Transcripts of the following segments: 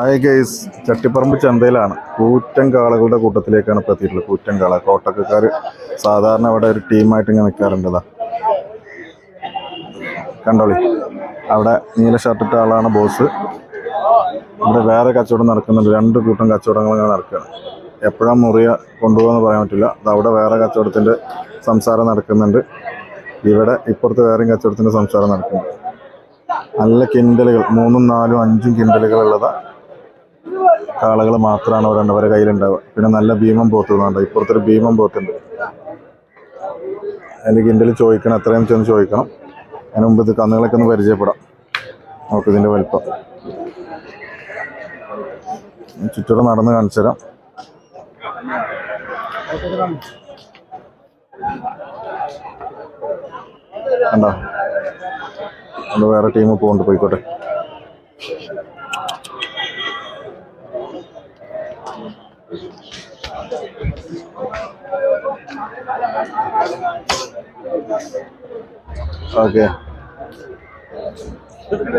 Hi guys Chattiparamba ചന്തയിലാണ്. കൂറ്റൻ കാളകളുടെ കൂട്ടത്തിലേക്കാണ് ഇപ്പോൾ എത്തിയിട്ടുള്ളത്. കൂറ്റൻ കാള കോട്ടക്കക്കാർ സാധാരണ അവിടെ ഒരു ടീമായിട്ട് ഇങ്ങനെ നിൽക്കാറുണ്ടതാ കണ്ടോളി. അവിടെ നീല ഷർട്ടിട്ട ആളാണ് ബോസ് ഇവിടെ വേറെ കച്ചവടം നടക്കുന്നുണ്ട്. രണ്ട് കൂട്ടം കച്ചവടങ്ങൾ ഇങ്ങനെ നടക്കുകയാണ്. എപ്പോഴാണ് മുറിയ കൊണ്ടുപോകുമെന്ന് പറയാൻ പറ്റില്ല. അത് അവിടെ വേറെ കച്ചവടത്തിന്റെ സംസാരം നടക്കുന്നുണ്ട്. ഇവിടെ ഇപ്പുറത്ത് വേറെയും കച്ചവടത്തിന്റെ സംസാരം നടക്കുന്നുണ്ട്. നല്ല കിൻഡലുകൾ മൂന്നും നാലും അഞ്ചും കിൻഡലുകൾ ഉള്ളതാ. കാളകൾ മാത്രമാണ് ഒരെണ്ണവരെ കയ്യിലുണ്ടാവുക. പിന്നെ നല്ല ഭീമം പോത്തുന്നുണ്ട് ഇപ്പുറത്തൊരു ഭീമം പോത്തുണ്ട്. അതിന്റെ കിൻഡൽ ചോദിക്കണം എത്രയും ചെന്ന് ചോദിക്കണം. അതിന് മുമ്പ് ഇത് കന്നുകളൊക്കെ ഒന്ന് പരിചയപ്പെടാം. നമുക്ക് ഇതിന്റെ വലിപ്പം. ചുറ്റോടെ നടന്ന് കാണിച്ചു തരാം. കണ്ടോ? വേറെ ടീം പോകുന്നുണ്ട് പോയിക്കോട്ടെ. ഓക്കെ.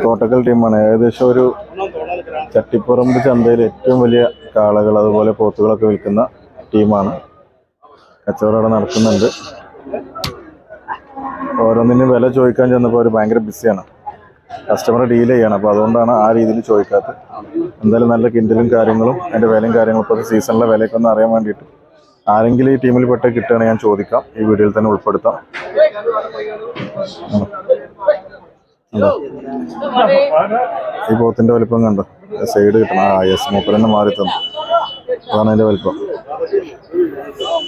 കോട്ടക്കൽ ടീമാണ്. ഏകദേശം ഒരു ചട്ടിപ്പുറമ്പ് ചന്തയിൽ ഏറ്റവും വലിയ കാളകൾ അതുപോലെ പോത്തുകളൊക്കെ വിൽക്കുന്ന ടീമാണ്. കച്ചവടം അവിടെ നടക്കുന്നുണ്ട്. ഓരോന്നിനും വില ചോദിക്കാൻ ചെന്നപ്പോൾ അവർ ഭയങ്കര ബിസിയാണ്. കസ്റ്റമർ ഡീൽ ചെയ്യണം. അപ്പോൾ അതുകൊണ്ടാണ് ആ രീതിയിൽ ചോദിക്കാത്തത്. എന്തായാലും നല്ല കിൻഡലും കാര്യങ്ങളും അതിന്റെ വിലയും കാര്യങ്ങളും ഇപ്പോൾ സീസണിലെ വിലയൊക്കെ ഒന്ന് അറിയാൻ വേണ്ടിയിട്ട് ആരെങ്കിലും ഈ ടീമിൽ പെട്ട് കിട്ടുകയാണെങ്കിൽ ഞാൻ ചോദിക്കാം. ഈ വീഡിയോയിൽ തന്നെ ഉൾപ്പെടുത്താം. ഈ പോത്തിന്റെ വലിപ്പം കണ്ടോ? സൈഡ് കിട്ടണം. ആ യെസ് മൂപ്പരന്നെ മാറി തന്നു. അതാണ് അതിന്റെ വലിപ്പം.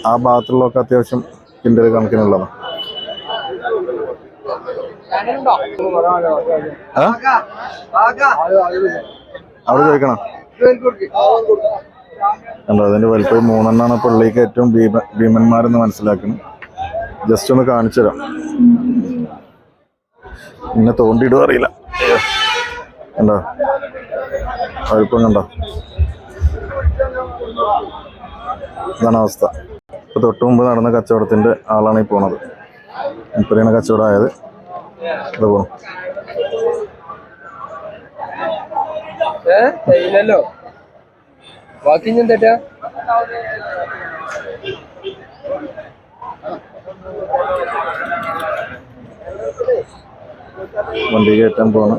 ആ ഭാഗത്തുള്ളതൊക്കെ അത്യാവശ്യം കിൻഡൽ കണക്കിനുള്ളതാണ് അവിടെ ചോദിക്കണം? കണ്ടോ അതിന്റെ വലിപ്പം മൂന്നെണ്ണാണ് പള്ളിക്ക് ഏറ്റവും ഭീമ ഭീമന്മാരെന്ന് മനസ്സിലാക്കണം ജസ്റ്റ് ഒന്ന് കാണിച്ചു തരാം. ഇന്നെ തോണ്ടിയിടുക അറിയില്ല. കണ്ടോ വലിപ്പം കണ്ടോ. ഇതാണ് അവസ്ഥ. ഇപ്പൊ തൊട്ട് മുമ്പ് നടന്ന കച്ചവടത്തിന്റെ ആളാണ് ഈ പോണത്. ഇപ്പറിയാണ് കച്ചവടം ആയത് ഇത് പോണം. ഏ ചെയ്യില്ലല്ലോ ബാക്കി ഞാൻ തെറ്റാ വണ്ടി കയറ്റാൻ പോണ്.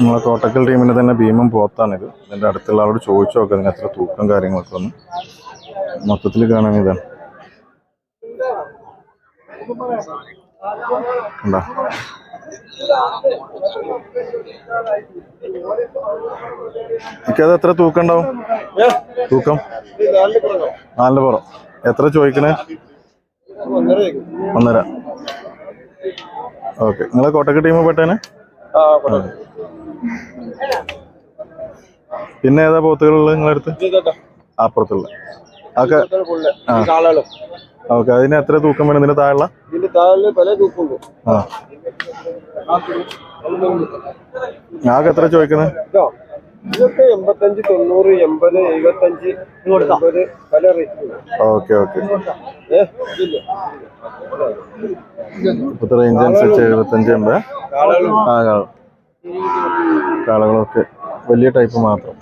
നമ്മളെ കോട്ടക്കൽ ടീമിന്റെ തന്നെ ഭീമം പോത്താണിത് എന്റെ അടുത്തുള്ള ആളോട് ചോദിച്ചു നോക്കാം ഇതിന് എത്ര തൂക്കം കാര്യങ്ങളൊക്കെ ഒന്ന്. മൊത്തത്തിൽ കാണാൻ ഇതാണ്. എനിക്കത് എത്ര തൂക്കം ഉണ്ടാവും? തൂക്കം? നാലിന് പുറം. എത്ര ചോദിക്കണേ? ഒന്നര. ഓക്കെ. നിങ്ങളെ കോട്ടക്കൽ ടീം പെട്ടേനെ? പിന്നെ ഏതാ പോത്തുകളുള്ളത് നിങ്ങളടുത്ത്? അടുത്ത് അപ്പുറത്തുള്ള. കാളും ഓക്കെ. അതിന് എത്ര തൂക്കം താഴെ ഇതിന്റെ താഴെ പല തൂക്കുണ്ട് ആ. ഞാക്ക് എത്ര ചോദിക്കുന്നത് ഇതൊക്കെ എൺപത്തഞ്ച് തൊണ്ണൂറ് എൺപത് എഴുപത്തഞ്ച് എൺപത് പല റേറ്റ് ഓക്കെ ഓക്കെ. റേഞ്ച് അനുസരിച്ച് എഴുപത്തഞ്ച് എൺപത്. ആ കാള കാളകളൊക്കെ വലിയ ടൈപ്പ് മാത്രം.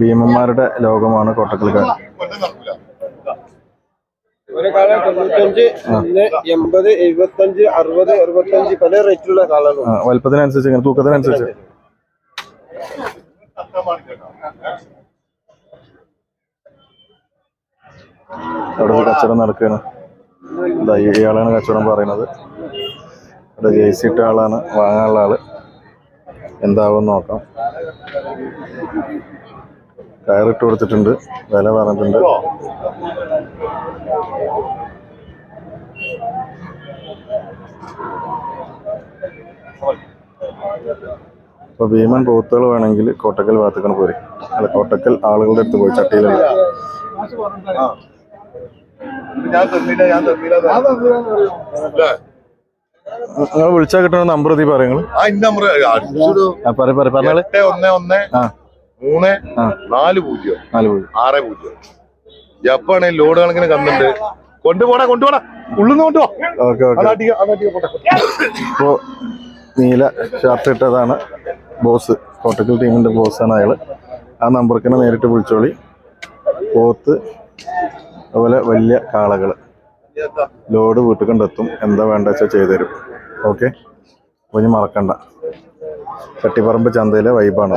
ഭീമന്മാരുടെ ലോകമാണ് കോട്ടക്കൽക്കാർ. ഒരു കാള തൊണ്ണൂറ്റഞ്ച് എൺപത് എഴുപത്തഞ്ച് അറുപത് അറുപത്തഞ്ച് പല റേറ്റിലുള്ള ആ വലുപ്പത്തിനനുസരിച്ച് ഇങ്ങനെ തൂക്കത്തിനനുസരിച്ച്. അവിടെ കച്ചവടം നടക്കുകയാണ്. ഇയാളാണ് കച്ചവടം പറയുന്നത്. ഇവിടെ ജേഴ്സി ഇട്ട ആളാണ് വാങ്ങാനുള്ള ആൾ. എന്താവും നോക്കാം. കയറിട്ട് കൊടുത്തിട്ടുണ്ട്. വില പറഞ്ഞിട്ടുണ്ട്. ഇപ്പൊ ഭീമൻ പോത്തുകൾ വേണമെങ്കിൽ കോട്ടക്കൽ ഭാഗത്തേക്കാണ് പോരെ. അല്ല കോട്ടക്കൽ ആളുകളുടെ അടുത്ത് പോയി ചട്ടിയിലുള്ള. നിങ്ങൾ വിളിച്ചാൽ കിട്ടുന്ന നമ്പർ തീ പറയുങ്ങൾ ആ ഇന്ന നമ്പർ അടിച്ചിടൂ? പറ പറ പറഞ്ഞാൽ ഒന്ന് ഒന്ന് മൂന്ന് നാല് പൂജ്യം. നാല് പോയി ആറ് പൂജ്യം. ജപ്പാണ് ലോഡ് കണക്കിന് കന്നുണ്ട് കൊണ്ടുപോടാ കൊണ്ടുപോടാ. ഉള്ളിന്ന് കൊണ്ടുപോ. Okay okay. ഇപ്പോൾ നീല ഷർട്ട് ഇട്ടതാണ്. ബോസ് കോട്ടക്കൽ ടീമിന്റെ ബോസാണ് അയാൾ ആ നമ്പർക്ക് തന്നെ നേരിട്ട് വിളിച്ചോളി. പോത്ത് അതുപോലെ വലിയ കാളകൾ ലോഡ് വീട്ടിൽ കൊണ്ടെത്തും എന്താ വേണ്ട വെച്ചാൽ ചെയ്തു തരും ഓക്കെ അപ്പോൾ ഇനി മറക്കണ്ട. ചട്ടിപ്പറമ്പ് ചന്തയിലെ വൈബാണ്